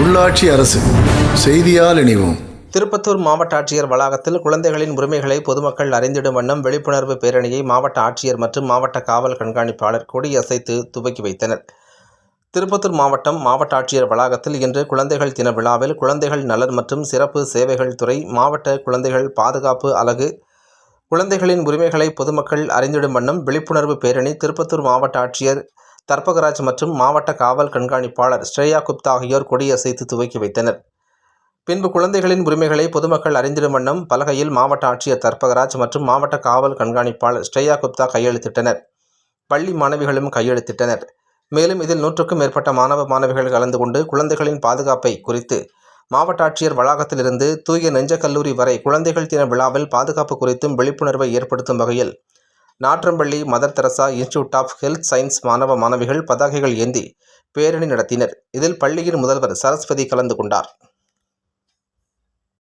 உள்ளாட்சி அரசு செய்தியால் இணைவோம். திருப்பத்தூர் மாவட்ட ஆட்சியர் வளாகத்தில் குழந்தைகளின் உரிமைகளை பொதுமக்கள் அறிந்திடும் வண்ணம் விழிப்புணர்வு பேரணியை மாவட்ட ஆட்சியர் மற்றும் மாவட்ட காவல் கண்காணிப்பாளர் கொடியசைத்து துவக்கி வைத்தனர். திருப்பத்தூர் மாவட்டம் மாவட்ட ஆட்சியர் வளாகத்தில் இன்று குழந்தைகள் தின விழாவில் குழந்தைகள் நலன் மற்றும் சிறப்பு சேவைகள் துறை மாவட்ட குழந்தைகள் பாதுகாப்பு அலகு குழந்தைகளின் உரிமைகளை பொதுமக்கள் அறிந்திடும் வண்ணம் விழிப்புணர்வு பேரணி திருப்பத்தூர் மாவட்ட ஆட்சியர் தர்பகராஜ் மற்றும் மாவட்ட காவல் கண்காணிப்பாளர் ஸ்ரேயா குப்தா ஆகியோர் கொடியசைத்து துவக்கி வைத்தனர். பின்பு குழந்தைகளின் உரிமைகளை பொதுமக்கள் அறிந்திடும் வண்ணம் பலகையில் மாவட்ட ஆட்சியர் தர்பகராஜ் மற்றும் மாவட்ட காவல் கண்காணிப்பாளர் ஸ்ரேயா குப்தா கையெழுத்திட்டனர். பள்ளி மாணவிகளும் கையெழுத்திட்டனர். மேலும் இதில் நூற்றுக்கும் மேற்பட்ட மாணவ மாணவிகள் கலந்து கொண்டு குழந்தைகளின் பாதுகாப்பை குறித்து மாவட்ட ஆட்சியர் வளாகத்திலிருந்து தூய நெஞ்ச கல்லூரி வரை குழந்தைகள் தின விழாவில் பாதுகாப்பு குறித்தும் விழிப்புணர்வை ஏற்படுத்தும் வகையில் Natrampalli Mother Teresa Institute of Health Science மாணவ மாணவிகள் பதாகைகள் ஏந்தி பேரணி நடத்தினர். இதில் பள்ளியின் முதல்வர் சரஸ்வதி கலந்து கொண்டார்.